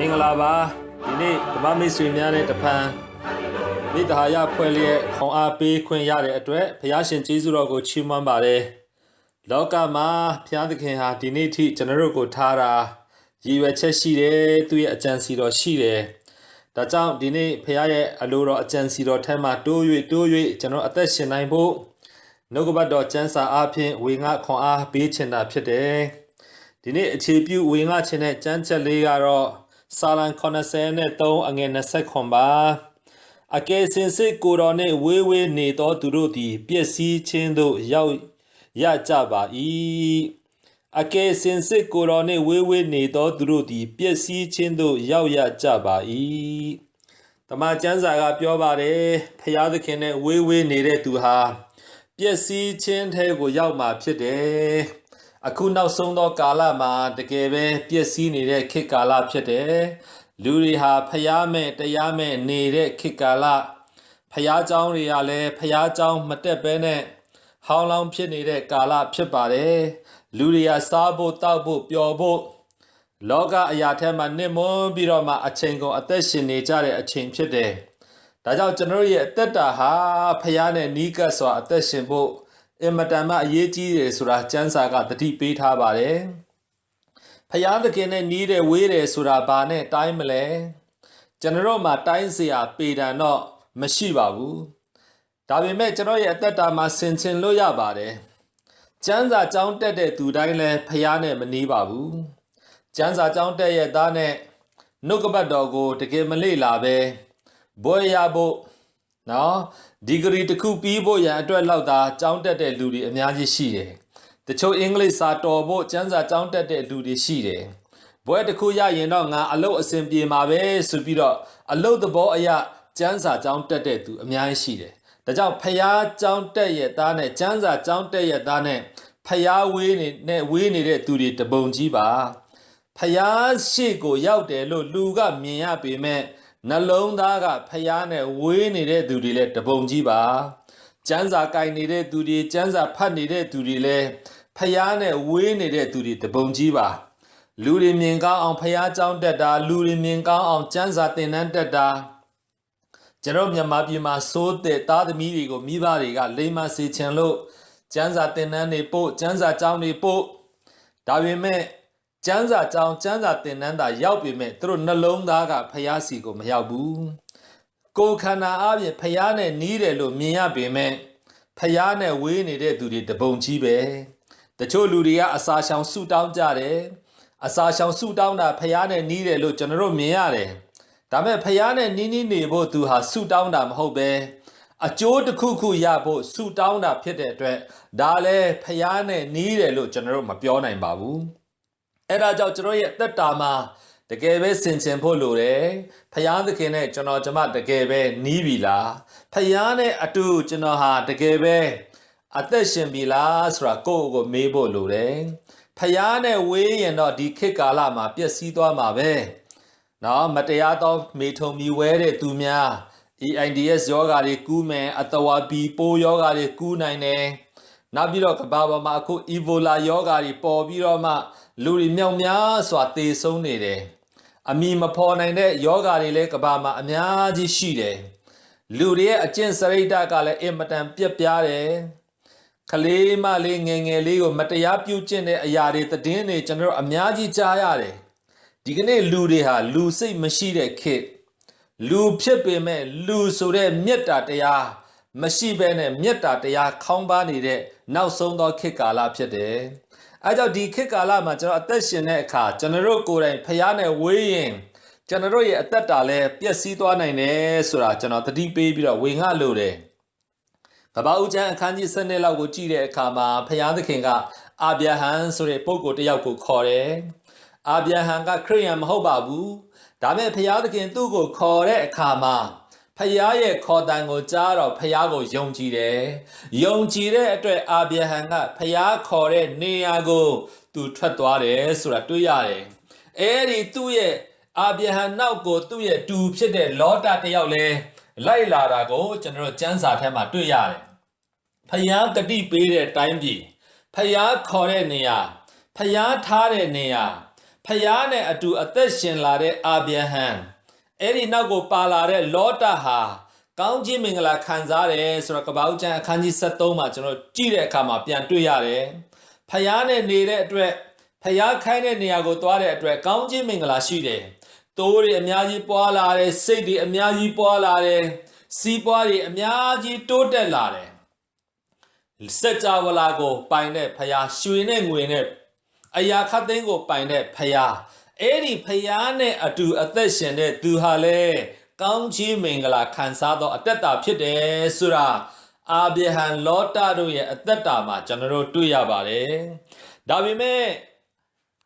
မင်္ဂလာပါဒီနေ့ဓမ္မမိတ်ဆွေများနဲ့တဖန်မိသားရဖွဲ့လျက်ခွန်အားပေးခွင့်ရတဲ့အတွက်ဘုရားရှင်ကျေးဇူးတော်ကိုချီးမွမ်းပါတယ်လောကမှာဘုရားသခင်ဟာဒီနေ့ထိကျွန်တော်တို့ကိုထားတာရည်ရွယ်ချက်ရှိတယ်သူ့ရဲ့အကြံစီတော်ရှိတယ်ဒါကြောင့်ဒီနေ့ဘုရားရဲ့အလိုတော်အကြံစီတော်ထဲမှာတိုး၍တိုး၍ကျွန်တော်အသက်ရှင်နိုင်ဖို့နှုတ်ကပတ်တော်ကျမ်းစာအားဖြင့်ဝေငှခွန်အားပေးချင်တာဖြစ်တယ်ဒီနေ့အခြေပြုဝေငှခြင်းတဲ့ကျမ်းချက်လေးကတော့ စာလံ83အငယ်20ခွန်ပါအကယ်စင်စစ်ကိုယ်တော်နှင့်ဝေးဝေးနေသောသူတို့သည်ပျက်စီးခြင်းသို့ရောက်ရကြပါ၏အကယ်စင်စစ်ကိုယ်တော်နှင့်ဝေးဝေးနေသောသူတို့သည်ပျက်စီးခြင်းသို့ရောက်ရကြပါ၏တမန်ကျမ်းစာကပြောပါတယ်ဖျားသခင်နဲ့ဝေးဝေးနေတဲ့သူဟာပျက်စီးခြင်းထဲကိုရောက်မှာဖြစ်တယ် အခုနောက်ဆုံးသောကာလမှာတကယ်ပဲပျက်စီးနေတဲ့ခေတ်ကာလဖြစ်တယ်လူတွေဟာဖျားမဲ့တရားမဲ့နေတဲ့ခေတ်ကာလဖျားเจ้าတွေကလည်းဖျားเจ้าမတက်ဘဲနဲ့ဟောင်းလောင်းဖြစ်နေတဲ့ကာလဖြစ်ပါတယ်လူတွေကစားဖို့တောက်ဖို့ပျော်ဖို့လောကအရာထဲမှာနစ်မွန်းပြီးတော့မှအချိန်ကုန်အသက်ရှင်နေကြတဲ့အချိန်ဖြစ်တယ်ဒါကြောင့်ကျွန်တော်တို့ရဲ့အသက်တာဟာဖျားနဲ့နီးကပ်စွာအသက်ရှင်ဖို့ အင်မတန်မှအရေးကြီးတယ်ဆိုတာကျမ်းစာကတတိပေးထားပါတယ်ဖျားသခင်နဲ့နီးတယ်ဝေးတယ်ဆိုတာဘာနဲ့တိုင်းမလဲကျွန်တော်မှတိုင်းစရာပေတံတော့မရှိပါဘူးဒါပေမဲ့ကျွန်တော်ရဲ့အသက်တာမှာဆင်ခြင်လို့ရပါတယ်ကျမ်းစာကြောင်းတက်တဲ့သူတိုင်းလည်းဖျားနဲ့မနီးပါဘူးကျမ်းစာကြောင်းတက်ရဲ့သားနဲ့နှုတ်ကပတ်တော်ကိုတကယ်မလေ့လာပဲဘွေရဖို့နော် ဒီဂရီတစ်ခုပြီးဖို့ရန်အတွက်လောက်သာကျောင်းတက်တဲ့လူတွေအများကြီးရှိတယ်။တချို့အင်္ဂလိပ်စာတော်ဖို့ကျမ်းစာကျောင်းတက်တဲ့လူတွေရှိတယ်။ဘွဲတစ်ခုရရင်တော့ငါအလုပ်အဆင်ပြေမှာပဲဆိုပြီးတော့အလုပ်သဘောအရကျမ်းစာကျောင်းတက်တဲ့သူအများကြီးရှိတယ်။ဒါကြောင့်ဖျားကျောင်းတက်ရဲ့သားနဲ့ကျမ်းစာကျောင်းတက်ရဲ့သားနဲ့ဖျားဝေးနေနဲ့ဝေးနေတဲ့သူတွေတပုံကြီးပါ။ဖျားရှိကိုရောက်တယ်လို့လူကမြင်ရပေမဲ့ နှလုံးသားကဖျားနဲ့ဝေးနေတဲ့သူတွေလည်းတပုံကြီးပါကျမ်းစာကင်နေတဲ့သူတွေကျမ်းစာဖတ်နေတဲ့သူတွေလည်းဖျားနဲ့ဝေးနေတဲ့သူတွေတပုံကြီးပါလူတွေမြင်ကောင်းအောင်ဖျားကြောင်းတက်တာလူတွေမြင်ကောင်းအောင်ကျမ်းစာသင်တန်းတက်တာကျွန်တော်မြန်မာပြည်မှာစိုးတဲ့သားသမီးတွေကိုမိဘတွေကလိမ္မာစေချင်လို့ကျမ်းစာသင်တန်းတွေပို့ကျမ်းစာကျောင်းတွေပို့ဒါပေမဲ့ ကျမ်းစာကြောင်းကျမ်းစာသင်တန်းသာရောက်ပေမဲ့သူတို့နှလုံးသားကဖျားစီကိုမရောက်ဘူးကိုယ်ခန္ဓာအပြင်ဖျားနဲ့နီးတယ်လို့မြင်ရပေမဲ့ဖျားနဲ့ဝေးနေတဲ့သူတွေတပုံကြီးပဲတချို့လူတွေကအစာရှောင်ဆူတောင်းကြတယ်အစာရှောင်ဆူတောင်းတာဖျားနဲ့နီးတယ်လို့ကျွန်တော်တို့မြင်ရတယ်ဒါပေမဲ့ဖျားနဲ့နီးနီးနေဖို့သူဟာဆူတောင်းတာမဟုတ်ပဲအကျိုးတစ်ခုခုရဖို့ဆူတောင်းတာဖြစ်တဲ့အတွက်ဒါလည်းဖျားနဲ့နီးတယ်လို့ကျွန်တော်တို့မပြောနိုင်ပါဘူး အဲ့ဒါကြောင့်ကျွန်တော်ရဲ့အသက်တာမှာတကယ်ပဲဆင်ခြင်ဖို့လိုတယ်ဖယားသခင်နဲ့ကျွန်တော်ကျမတကယ်ပဲနီးပြီလားဖယားနဲ့အတူကျွန်တော်ဟာတကယ်ပဲအသက်ရှင်ပြီလားဆိုတာကိုယ့်ကိုမေးဖို့လိုတယ်ဖယားနဲ့ဝေးရင်တော့ဒီခေတ်ကာလမှာပျက်စီးသွားမှာပဲနော်မတရားသောမေထုံမီဝဲတဲ့သူများ AIDS ယောဂါတွေကူးမယ်အတဝါပီပိုးယောဂါတွေကူးနိုင်တယ်နောက်ပြီးတော့ကမ္ဘာပေါ်မှာအခု Ebola ယောဂါတွေပေါ်ပြီးတော့မှ လူတွေမြောက်များစွာသေဆုံးနေတယ်အမိမဖော်နိုင်တဲ့ယောဂါတွေလည်းကဘာမှာအများကြီးရှိတယ်လူတွေရဲ့အကျင့်စရိတ်ကလည်းအင်မတန်ပြက်ပြားတယ်ကလေးမလေးငယ်ငယ်လေးကိုမတရားပြုကျင့်တဲ့အရာတွေတည်င်းတွေကျွန်တော်အများကြီးကြားရတယ်ဒီကနေ့လူတွေဟာလူစိတ်မရှိတဲ့ခေတ်လူဖြစ်ပေမဲ့လူဆိုတဲ့မေတ္တာတရားမရှိဘဲနဲ့မေတ္တာတရားခေါင်းပါနေတဲ့နောက်ဆုံးသောခေတ်ကာလဖြစ်တယ် အဲကြောင့်ဒီခေတ်ကာလမှာကျွန်တော်အသက်ရှင်တဲ့အခါကျွန်တော်တို့ကိုယ်တိုင်ဖျားနဲ့ဝေးရင်ကျွန်တော်တို့ရဲ့အသက်တာလည်းပျက်စီးသွားနိုင်တယ်ဆိုတာကျွန်တော်သတိပေးပြီးတော့ဝေငှလို့တယ်။ကပ္ပဦးကျမ်းအခန်းကြီး7နှစ်လောက်ကိုကြည့်တဲ့အခါမှာဖျားသခင်ကအာဗြဟံဆိုတဲ့ပုဂ္ဂိုလ်တစ်ယောက်ကိုခေါ်တယ်။အာဗြဟံကခရိယန်မဟုတ်ပါဘူး။ဒါမဲ့ဖျားသခင်သူ့ကိုခေါ်တဲ့အခါမှာ ဖယားရဲ့ခေါ်တန်ကိုကြားတော့ဖယားကိုယုံကြည်တယ်။ယုံကြည်တဲ့အတွက်အာဗြဟံကဖယားခေါ်တဲ့နေရာကို သူထွက်သွားတယ်ဆိုတာတွေ့ရတယ်။အဲဒီသူ့ရဲ့အာဗြဟံနောက်ကိုသူ့ရဲ့တူဖြစ်တဲ့လောတာတယောက်လဲလိုက်လာတာကိုကျွန်တော်တို့စံစာထဲမှာတွေ့ရတယ်။ဖယားဂတိပေးတဲ့တိုင်းပြည်ဖယားခေါ်တဲ့နေရာဖယားထားတဲ့နေရာဖဖျားနဲ့အတူအသက်ရှင်လာတဲ့အာဗြဟံ အဲ့ဒီနောက်ကိုပါလာတဲ့လောတဟာကောင်းကြီးမင်္ဂလာခံစားတယ်ဆိုတော့ကပ္ပဦးကျမ်းအခန်းကြီး73မှာကျွန်တော်ကြည့်တဲ့အခါမှာပြန်တွေ့ရတယ်ဖျားနဲ့နေတဲ့အတွက်ဖျားခိုင်းတဲ့နေရာကိုသွားတဲ့အတွက်ကောင်းကြီးမင်္ဂလာရှိတယ်တိုးတွေအများကြီးပွားလာတယ်စိတ်တွေအများကြီးပွားလာတယ်စီးပွားတွေအများကြီးတိုးတက်လာတယ်စัจ java လာကိုပိုင်တဲ့ဖျားရွှေနဲ့ငွေနဲ့အရာခတ်သိမ်းကိုပိုင်တဲ့ဖျား အဲ့ဒီဖျားနဲ့အတူအသက်ရှင်တဲ့သူဟာလေကောင်းချီးမင်္ဂလာခံစားသောအသက်တာဖြစ်တယ်ဆိုတာအာဗြဟံလောတတို့ရဲ့အသက်တာမှာကျွန်တော်တို့တွေ့ရပါတယ်ဒါပေမဲ့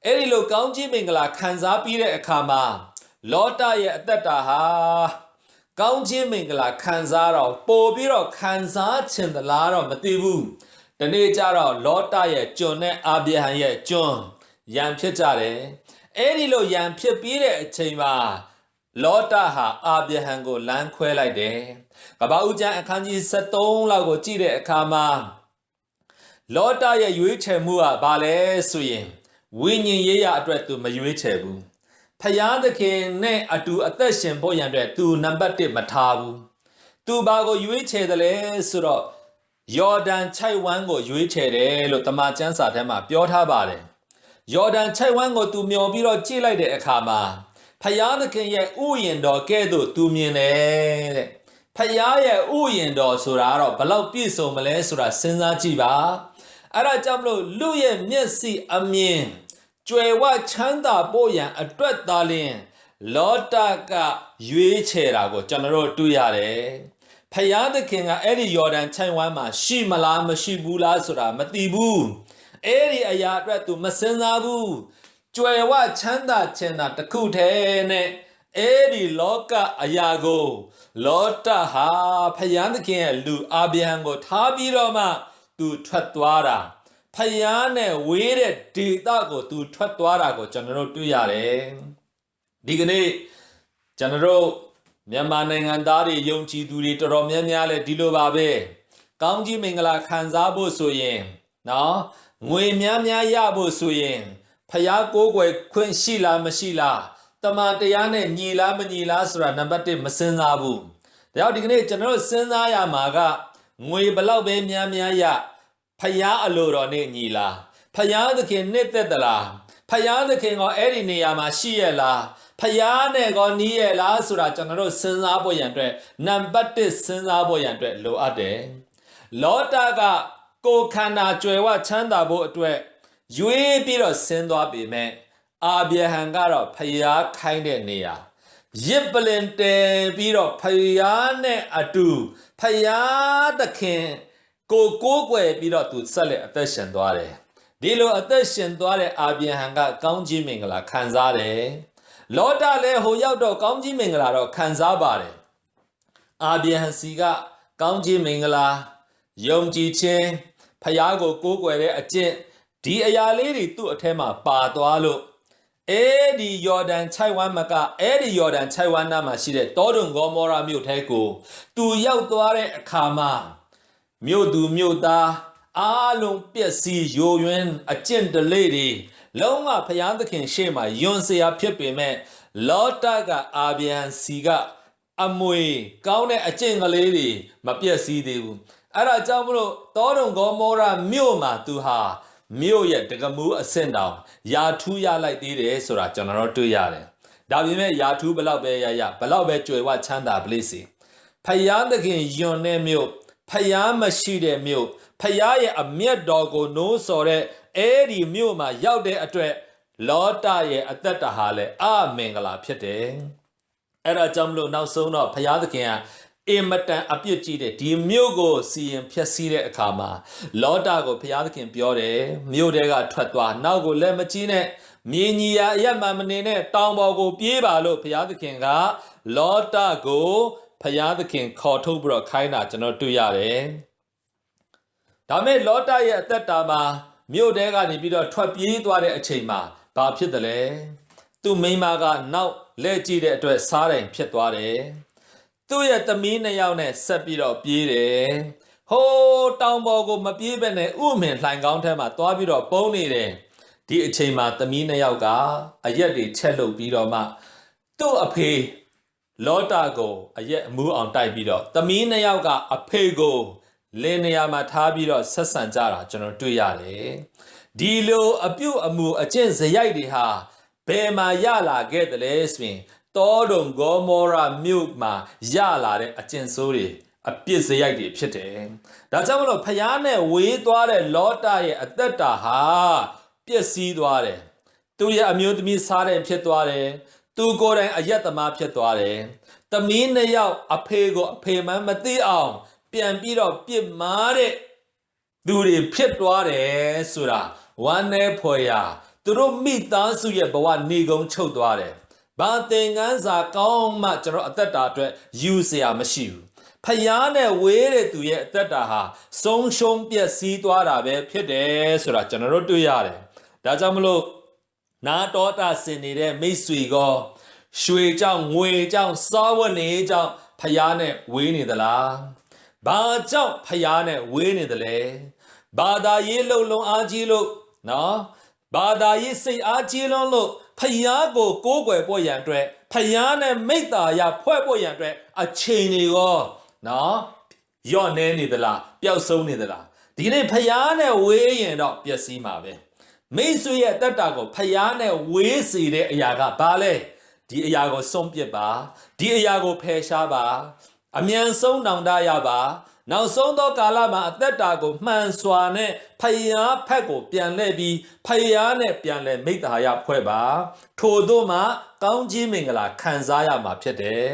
အဲ့ဒီလိုကောင်းချီးမင်္ဂလာခံစားပြီးတဲ့အခါမှာလောတရဲ့အသက်တာဟာကောင်းချီးမင်္ဂလာခံစားတော့ပို့ပြီးတော့ခံစားချင်သလားတော့မသိဘူးဒီနေ့ကျတော့လောတရဲ့ကျွန်နဲ့အာဗြဟံရဲ့ကျွန်ရန်ဖြစ်ကြတယ် အဲ့ဒီလိုရန်ဖြစ်ပြီးတဲ့အချိန်မှာလောတဟာအာဗြဟံကိုလမ်းခွဲလိုက်တယ်ကပ္ပဦးကျမ်းအခန်းကြီး73လောက်ကိုကြည့်တဲ့အခါမှာလောတရဲ့ရွေးချယ်မှုကဘာလဲဆိုရင်ဝိညာဉ်ရေးရအတွက်သူမရွေးချယ်ဘူးဖယားသခင်နဲ့အတူအသက်ရှင်ဖို့ရန်အတွက်သူနံပါတ်1မထားဘူးသူဘာကိုရွေးချယ်တယ်လဲဆိုတော့ယော်ဒန်ခြိုက်ဝမ်းကိုရွေးချယ်တယ်လို့တမန်ကျမ်းစာထဲမှာပြောထားပါတယ် ယော်ဒန်ခြိုက်ဝမ်းကိုသူမျောပြီးတော့ကြည့်လိုက်တဲ့အခါမှာဖယားသခင်ရဲ့ဥယျင်တော်ကဲ့သို့သူမြင်တယ်တဲ့ဖယားရဲ့ဥယျင်တော်ဆိုတာကတော့ဘလောက်ပြည့်စုံမလဲဆိုတာစဉ်းစားကြည့်ပါအဲ့ဒါကြောင့်မလို့လူရဲ့မျက်စိအမြင်ကြွယ်ဝချမ်းသာဖို့ရန်အတွက်သာလျှင်လောတကရွေးချယ်တာကိုကျွန်တော်တို့တွေ့ရတယ်ဖယားသခင်ကအဲ့ဒီယော်ဒန်ချိုင်ဝမ်းမှာရှိမလားမရှိဘူးလားဆိုတာမသိဘူး အဲ့ဒီအရာအတွက်သူမစင်စားဘူးကြွယ်ဝချမ်းသာခြင်းတာတစ်ခုတည်းနဲ့အဲ့ဒီလောကအရာကို လောတဟာဖယားသခင်ရဲ့လူအာဗြဟံကို ထားပြီးတော့မှသူထွက်သွားတာဖယားနဲ့ဝေးတဲ့ဒေတာကိုသူထွက်သွားတာကိုကျွန်တော်တို့တွေ့ရတယ်ဒီကနေ့ကျွန်တော်တို့မြန်မာနိုင်ငံသားတွေယုံကြည်သူတွေတော်တော်များများလဲဒီလိုပါပဲကောင်းကြီးမင်္ဂလာခံစားဖို့ဆိုရင်နော် ငွေများများရဖို့ဆိုရင်ဖျားကိုးကွယ်ခွင့်ရှိလားမရှိလားတမန်တရားနဲ့ညီလားမညီလားဆိုတာနံပါတ်1မစင်စားဘူးဒါကြောင့်ဒီကနေ့ကျွန်တော်တို့စဉ်းစားရမှာကငွေဘလောက်ပဲများများရဖျားအလိုတော်နဲ့ညီလားဖျားသခင်နှစ်သက်သလားဖျားသခင်ကအဲ့ဒီနေရာမှာရှိရလားဖျားနဲ့ကောနီးရလားဆိုတာကျွန်တော်တို့စဉ်းစားဖို့ရန်အတွက်နံပါတ်1စဉ်းစားဖို့ရန်အတွက်လိုအပ်တယ်လောတက ကိုခန္ဓာကြွယ်ဝချမ်းသာဖို့အတွက်ရွေးပြီးတော့ဆင်းသွားပေမဲ့အာဗြဟံကတော့ဖျားခိုင်းတဲ့နေရာရစ်ပလင်တဲပြီးတော့ဖယားနဲ့အတူဖယားသခင်ကိုကိုးကွယ်ပြီးတော့သူဆက်လက်အသက်ရှင်သွားတယ်ဒီလိုအသက်ရှင်သွားတဲ့အာဗြဟံကကောင်းကြီးမင်္ဂလာခံစားတယ်လောတလည်းဟိုရောက်တော့ကောင်းကြီးမင်္ဂလာတော့ခံစားပါတယ်အာဗြဟံစီကကောင်းကြီးမင်္ဂလာယုံကြည်ခြင်း ဖယားကိုကိုးကွယ်တဲ့အကျင့်ဒီအရာလေးတွေသူ့အထက်မှာပါသွားလို့အဲ့ဒီယော်ဒန်ခြိုက်ဝမ်းမကအဲ့ဒီယော်ဒန်ခြိုက်ဝမ်းနားမှာရှိတဲ့တောဒုံဂေါမောရာမြို့ထဲကိုသူရောက်သွားတဲ့အခါမှာမြို့သူမြို့သားအားလုံးပျက်စီးယိုယွင်းအကျင့်တလေတွေလုံးဝဖျားသခင်ရှေ့မှာယွန်စရာဖြစ်ပေမဲ့လောတကအာဗြဟံစီကအမွေကောင်းတဲ့အကျင့်ကလေးတွေမပျက်စီးသေးဘူး အဲ့ဒါကြောင့်မလို့တောဒုံဂေါမောရာမြို့မှာသူဟာမြို့ရဲ့တကမူးအဆင့်တောင်ယာထူးရလိုက်သေးတယ်ဆိုတာကျွန်တော်တို့တွေ့ရတယ်။ဒါပေမဲ့ယာထူးဘလောက်ပဲရရဘလောက်ပဲကြွယ်ဝချမ်းသာပလိစီဖယားသခင်ယွန်တဲ့မြို့ဖယားမရှိတဲ့မြို့ဖယားရဲ့အမျက်တော်ကိုနိုးစော်တဲ့အဲ့ဒီမြို့မှာရောက်တဲ့အတွက်လောတရဲ့အသက်တာဟာလည်းအမင်္ဂလာဖြစ်တယ်။အဲ့ဒါကြောင့်မလို့နောက်ဆုံးတော့ဖယားသခင်က အင်မတန်အပြစ်ကြီးတဲ့ဒီမြို့ကိုစီရင်ဖျက်ဆီးတဲ့အခါမှာလောတာကိုဘုရားသခင်ပြောတယ်မြို့တဲကထွက်သွားနောက်ကိုလက်မကြီးနဲ့မြင်းကြီးရာအရက်မှမနေနဲ့တောင်ပေါ်ကိုပြေးပါလို့ဘုရားသခင်ကလောတာကိုဘုရားသခင်ခေါ်ထုတ်ပြီးတော့ခိုင်းတာကျွန်တော်တွေ့ရတယ်ဒါမဲ့လောတာရဲ့အသက်တာမှာမြို့တဲကနေပြီးတော့ထွက်ပြေးသွားတဲ့အချိန်မှာဘာဖြစ်တယ်လဲသူ့မိန်းမကနောက်လဲကြည့်တဲ့အတွက်စားတိုင်ဖြစ်သွားတယ် သူ့ရဲ့သမီးနှစ်ယောက်နဲ့ဆက်ပြီးတော့ပြေးတယ်ဟိုးတောင်ပေါ်ကိုမပြေးပဲနဲ့ဥမင်လှိုင်ကောင်းထဲမှာသွားပြီးတော့ပုံနေတယ်ဒီအချိန်မှာသမီးနှစ်ယောက်ကအရက်တွေချက်လုပ်ပြီးတော့မှသူ့အဖေလောတာကိုအရက်အမှုအောင်တိုက်ပြီးတော့သမီးနှစ်ယောက်ကအဖေကိုလင်းနေရာမှာထားပြီးတော့ဆက်ဆံကြတာကျွန်တော်တွေ့ရတယ်ဒီလိုအပြုတ်အမူအကျင့်စရိုက်တွေဟာဘယ်မှာရလာခဲ့တယ်လဲဆိုရင် တောတုံဂေါမောရာမြို့မှာရလာတဲ့အကျင့်ဆိုးတွေအပြစ်စရိုက်တွေဖြစ်တယ်ဒါကြောင့်မလို့ဖျားနဲ့ဝေးသွားတဲ့လောတာရဲ့အသက်တာဟာပျက်စီးသွားတယ်သူရဲ့အမျိုးသမီးစားတဲ့ဖြစ်သွားတယ်သူကိုယ်တိုင်အယက်သမားဖြစ်သွားတယ်သမီးနှစ်ယောက်အဖေကိုအဖေမှန်းမသိအောင် ပြန်ပြီးတော့ပြစ်မာတဲ့သူတွေဖြစ်သွားတယ်ဆိုတာဝမ်းနည်းဖွယ်ရာသူတို့မိသားစုရဲ့ဘဝနေကုန်ချုပ်သွားတယ် ဘာသင်ခန်းစာကောင်းမှကျွန်တော်အသက်တာအတွက်ယူစရာမရှိဘူးဖျားနဲ့ဝေးတဲ့သူရဲ့အသက်တာဟာဆုံးရှုံးပျက်စီးသွားတာပဲဖြစ်တယ်ဆိုတာကျွန်တော်တို့တွေ့ရတယ်ဒါကြောင့်မလို့နာတော်တာစင်နေတဲ့မိတ်ဆွေကရွှေကြောင့်ငွေကြောင့်စားဝတ်နေကြောင့်ဖျားနဲ့ဝေးနေသလားဘာကြောင့်ဖျားနဲ့ဝေးနေသလဲဘာသာရေးလှုပ်လုံအားကြီးလို့နော်ဘာသာရေးစိတ်အားကြီးလွန်းလို့ ဖျားကိုကိုးကွယ်ဖို့ရန်အတွက်ဖျားနဲ့မိတ္တာရဖွဲ့ဖို့ရန်အတွက်အချိန်တွေရောနော်ယော့နေနေသလားပျောက်ဆုံးနေသလားဒီနေ့ဖျားနဲ့ဝေးရင်တော့ပျက်စီးမှာပဲမိတ်ဆွေရဲ့အသက်တာကိုဖျားနဲ့ဝေးစေတဲ့အရာကဘာလဲဒီအရာကိုဆုံးပစ်ပါဒီအရာကိုဖယ်ရှားပါအမြန်ဆုံးနောင်တရပါ နောက်ဆုံးသောကာလမှာအသက်တာကိုမှန်စွာနဲ့ဖယားဖက်ကိုပြန်လှည့်ပြီးဖယားနဲ့ပြန်လဲမိတ္တာယဖွဲ့ပါထို့သောမှကောင်းကြီးမင်္ဂလာခံစားရမှာဖြစ်တယ်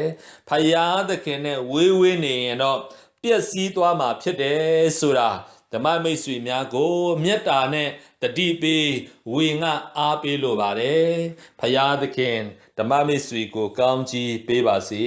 ဖယားသခင်နဲ့ဝေးဝေးနေရင်တော့ပျက်စီးသွားမှာဖြစ်တယ်ဆိုတာဓမ္မမိတ်ဆွေများကိုမေတ္တာနဲ့တတိပေးဝေငှအားပေးလိုပါတယ်ဖယားသခင်ဓမ္မမိတ်ဆွေကိုကောင်းကြီးပေးပါစေ